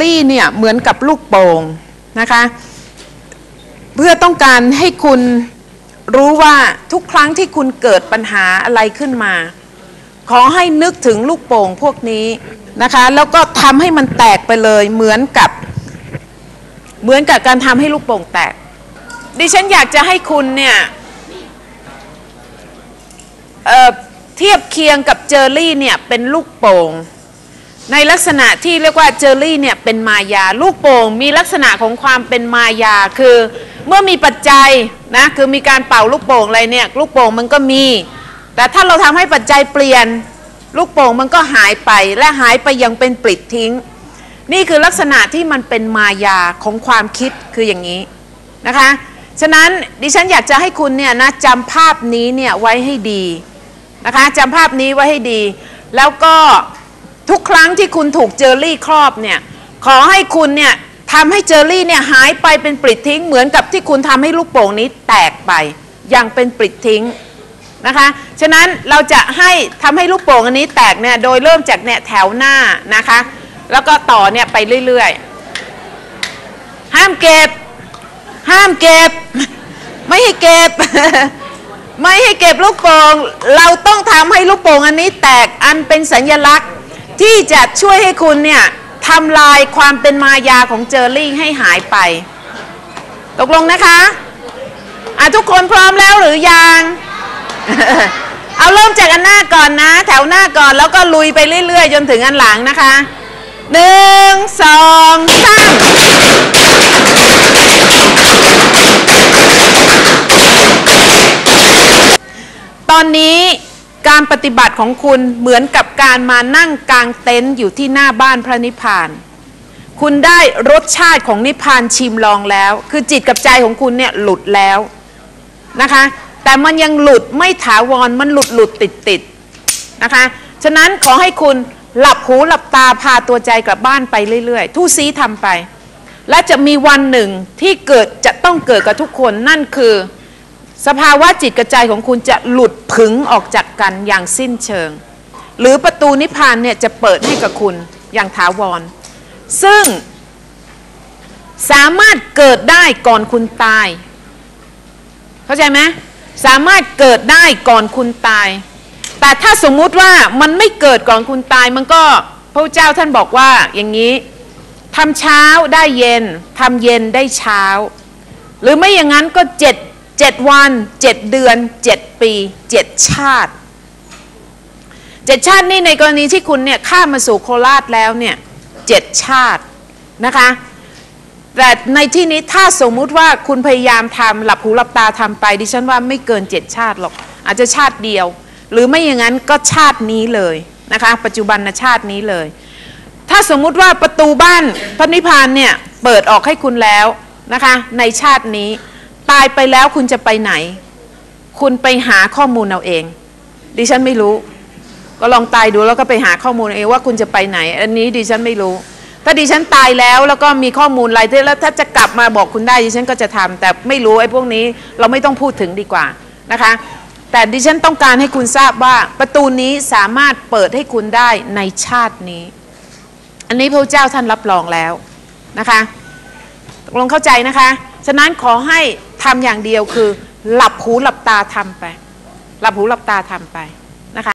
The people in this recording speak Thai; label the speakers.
Speaker 1: ลี่เนี่ยเหมือนกับลูกโป่งนะคะ เพื่อต้องการให้คุณรู้ว่าทุกครั้งที่คุณเกิดปัญหาอะไรขึ้นมา ขอให้นึกถึงลูกโป่งพวกนี้นะคะ แล้วก็ทำให้มันแตกไปเลยเหมือนกับ เหมือนกับการทำให้ลูกโป่งแตก ดิฉันอยากจะให้คุณเนี่ยเเทียบเคียงกับเจอรี่เนี่ยเป็นลูกโป่ง ในลักษณะที่เรียกว่าเจอรี่เนี่ยเป็นมายาลูกโป่งมีลักษณะของความเป็นมายาคือ เมื่อมีปัจจัยนะคือมีการเป่าลูกโป่งอะไรเนี่ยลูกโป่งมันก็มี แต่ถ้าเราทำให้ปัจจัยเปลี่ยน ลูกโป่งมันก็หายไปและหายไปยังเป็นปลิดทิ้ง นี่คือลักษณะที่มันเป็นมายาของความคิดคืออย่างนี้นะคะฉะนั้นดิฉันอยากจะให้คุณเนี่ยนะจำภาพนี้เนี่ยไว้ให้ดีนะคะจำภาพนี้ไว้ให้ดี แล้วก็ ทุกครั้งที่คุณถูกเจอรี่ครอบเนี่ยขอให้คุณเนี่ยทำให้เจอรี่เนี่ยหายไปเป็นปลิดทิ้งเหมือนกับที่คุณทำให้ลูกโป่งนี้แตกไปอย่างเป็นปลิดทิ้งนะคะฉะนั้นเราจะให้ทำให้ลูกโป่งอันนี้แตกเนี่ยโดยเริ่มจากเนี่ยแถวหน้านะคะแล้วก็ต่อเนี่ยไปเรื่อยๆ ห้ามเก็บ ห้ามเก็บ ไม่ให้เก็บ ไม่ให้เก็บลูกโป่งเราต้องทำให้ลูกโป่งอันนี้แตกอันเป็นสัญลักษณ์ ที่จะช่วยให้คุณเนี่ยทำลายความเป็นมายาของเจอรี่ให้หายไป ตกลงนะคะอะทุกคนพร้อมแล้วหรือยัง เอาเริ่มจากอันหน้าก่อนนะ แถวหน้าก่อนแล้วก็ลุยไปเรื่อย ๆ จนถึงอันหลังนะคะหนึ่งสองสามตอนนี้ การปฏิบัติของคุณเหมือนกับการมานั่งกลางเต็นท์อยู่ที่หน้าบ้านพระนิพพาน คุณได้รสชาติของนิพพานชิมลองแล้ว คือจิตกับใจของคุณเนี่ยหลุดแล้วนะคะ แต่มันยังหลุดไม่ถาวรมันหลุดหลุดติดติดนะคะ ฉะนั้นขอให้คุณหลับหูหลับตาพาตัวใจกลับบ้านไปเรื่อย ๆ ทุซีทำไป และจะมีวันหนึ่งที่เกิดจะต้องเกิดกับทุกคนนั่นคือ สภาวะจิตกระใจของคุณจะหลุดผึงออกจากกันอย่างสิ้นเชิง หรือประตูนิพพานเนี่ยจะเปิดให้กับคุณอย่างถาวร ซึ่งสามารถเกิดได้ก่อนคุณตาย เข้าใจไหมสามารถเกิดได้ก่อนคุณตาย แต่ถ้าสมมุติว่ามันไม่เกิดก่อนคุณตายมันก็พระเจ้าท่านบอกว่าอย่างนี้ทำเช้าได้เย็นทำเย็นได้เช้า หรือไม่อย่างนั้นก็เจ็ด เจ็ดวันเจ็ดเดือนเจ็ดปีเจ็ดชาติเจ็ดชาตินี่ในกรณีที่คุณเนี่ยข้ามมาสู่โคราชแล้วเนี่ยเจ็ดชาตินะคะแต่ในที่นี้ถ้าสมมุติว่าคุณพยายามทำหลับหูหลับตาทำไป ดิฉันว่าไม่เกินเจ็ดชาติหรอก อาจจะชาติเดียว หรือไม่อย่างนั้นก็ชาตินี้เลยนะคะปัจจุบันชาตินี้เลย ถ้าสมมุติว่าประตูบ้านพระนิพพานเนี่ยเปิดออกให้คุณแล้วนะคะในชาตินี้ ตายไปแล้วคุณจะไปไหน คุณไปหาข้อมูลเอาเอง ดิฉันไม่รู้ ก็ลองตายดูแล้วก็ไปหาข้อมูลเองว่าคุณจะไปไหน อันนี้ดิฉันไม่รู้ ถ้าดิฉันตายแล้วแล้วก็มีข้อมูลอะไรที่แล้วถ้าจะกลับมาบอกคุณได้ดิฉันก็จะทำแต่ไม่รู้ไอ้พวกนี้เราไม่ต้องพูดถึงดีกว่านะคะ แต่ดิฉันต้องการให้คุณทราบว่าประตูนี้สามารถเปิดให้คุณได้ในชาตินี้ อันนี้พระเจ้าท่านรับรองแล้วนะคะตกลงเข้าใจนะคะ ฉะนั้นขอให้ทำอย่างเดียวคือ หลับหูหลับตาทำไป หลับหูหลับตาทำไป